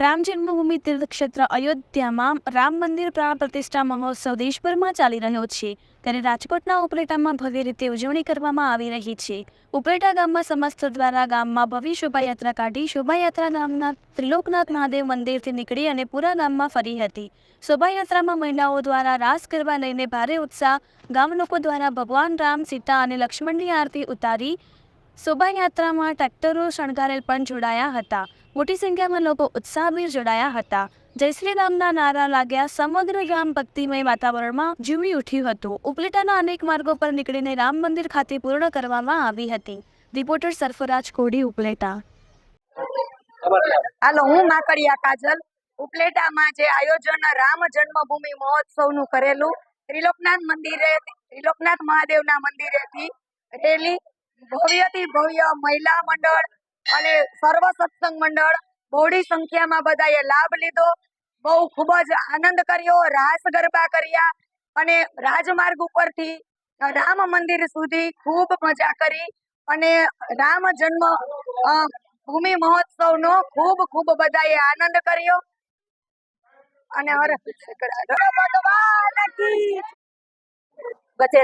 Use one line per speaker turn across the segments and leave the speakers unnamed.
રામ જન્મભૂમિ તીર્થક્ષેત્ર અયોધ્યામાં રામ મંદિર પ્રાણ પ્રતિષ્ઠા મહોત્સવ દેશભરમાં ચાલી રહ્યો છે. ત્યારે રાજકોટના ઉપલેટામાં ભવ્ય રીતે ઉજવણી કરવામાં આવી રહી છે. ઉપલેટા ગામમાં સમસ્ત દ્વારા ગામમાં ભવ્ય શોભાયાત્રા કાઢી શોભાયાત્રા ગામના ત્રિલોકનાથ મહાદેવ મંદિરથી નીકળી અને પૂરા ગામમાં ફરી હતી. શોભાયાત્રામાં મહિલાઓ દ્વારા રાસ ગરબા લઈને ભારે ઉત્સાહ ગામ લોકો દ્વારા ભગવાન રામ, સીતા અને લક્ષ્મણની આરતી ઉતારી શોભાયાત્રામાં ટ્રેક્ટરો શણગારેલ પણ જોડાયા હતા. મોટી સંખ્યામાં લોકો ઉત્સાહભેર જોડાયા હતા. જય શ્રી રામના નારા લાગ્યા સમગ્ર ગામ ભક્તિમય વાતાવરણમાં ઝૂમી ઉઠ્યું હતું. ઉપલેટાના અનેક માર્ગો પર નીકળીને રામ મંદિર ખાતે પૂર્ણ કરવામાં આવી હતી. રિપોર્ટર સરફરાજ કોડી, ઉપલેટા.
હાલો, હું માકડિયા કાજલ. ઉપલેટામાં જે આયોજન રામ જન્મભૂમિ મહોત્સવનું કરેલું, ત્રિલોકનાથ મંદિરે, ત્રિલોકનાથ મહાદેવના મંદિરેથી રેલી ભવ્યથી ભવ્ય મહિલા મંડળ અને સર્વ સત્સંગ મંડળ બહોળી સંખ્યામાં બધાએ લાભ લીધો. બહુ ખૂબ જ આનંદ કર્યો, રાસ ગરબા કર્યા અને રાજમાર્ગ ઉપરથી રામ મંદિર સુધી ખૂબ મજા કરી અને રામ જન્મ ભૂમિ મહોત્સવનો ખૂબ ખૂબ બધાએ આનંદ કર્યો. અને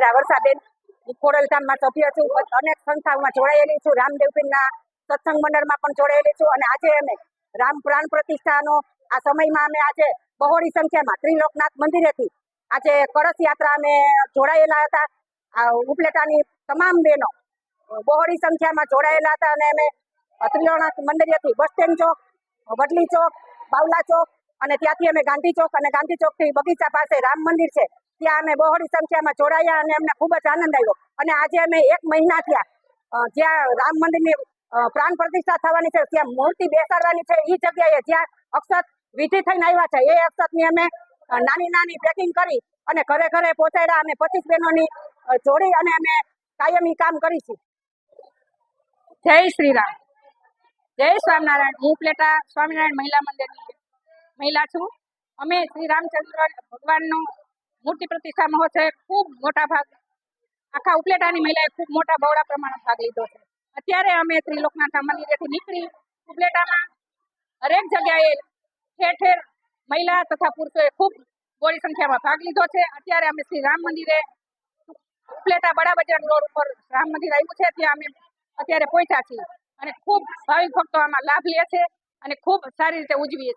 વર્ષાબેન હું ખોડલધામમાં સભ્ય છું અનેક સંસ્થાઓમાં જોડાયેલી છું. રામદેવપીરના સત્સંગ મંડળમાં પણ જોડાયેલી છું અને આજે અમે રામ પ્રાણ પ્રતિષ્ઠાનો આ સમયમાં અમે આજે બહોળી સંખ્યામાં ત્રિલોકનાથ મંદિરેથી આજે કળશ યાત્રા અમે જોડાયેલા હતા. આ ઉપલેટાની તમામ બહેનો બહોળી સંખ્યામાં જોડાયેલા હતા અને અમે ત્રિલોકનાથ મંદિરેથી બસ સ્ટેન્ડ ચોક, વડલી ચોક, બાવલા ચોક અને ત્યાંથી અમે ગાંધી ચોક અને ગાંધી ચોકથી બગીચા પાસે રામ મંદિર છે. ત્યાં અમે બહોળી સંખ્યામાં જોડાયા અને અમને ખૂબ જ આનંદ આવ્યો. અને આજે અમે એક મહિના થયા જ્યાં રામ મંદિરની પ્રાણ પ્રતિષ્ઠા થવાની છે, ત્યાં મૂર્તિ બેસાડવાની છે એ જગ્યાએ જ્યાં અક્ષત વિધિ થઈને આવ્યા છે, એ અક્ષતની અમે નાની નાની પેકિંગ કરી અને ઘરે ઘરે પહોંચાડ્યા અમે પચીસ બહેનોની જોડી અને અમે કાયમી કામ કરીશું.
જય શ્રી રામ જય સ્વામિનારાયણ. હું પ્લેટા સ્વામિનારાયણ મહિલા મંદિરની મહિલા છું. અમે શ્રી રામચંદ્ર ભગવાનનો મૂર્તિ પ્રતિષ્ઠા મહોત્સવ ખૂબ મોટા ભાગ, આખા ઉપલેટાની મહિલાએ ખૂબ મોટા બહોળા પ્રમાણમાં ભાગ લીધો છે. અત્યારે અમે ત્રિલોકનાથ મંદિરેથી નીકળી ઉપલેટામાં હરેક જગ્યાએ ઠેર ઠેર મહિલા તથા પુરુષોએ ખૂબ બોડી સંખ્યામાં ભાગ લીધો છે. અત્યારે અમે શ્રી રામ મંદિરે ઉપલેટા બડા બજાર રોડ ઉપર રામ મંદિર આવ્યું છે. ત્યાં અમે અત્યારે પહોંચ્યા છીએ અને ખૂબ ભાવિક ભક્તો આમાં લાભ લે છે અને ખૂબ સારી રીતે ઉજવીએ છીએ.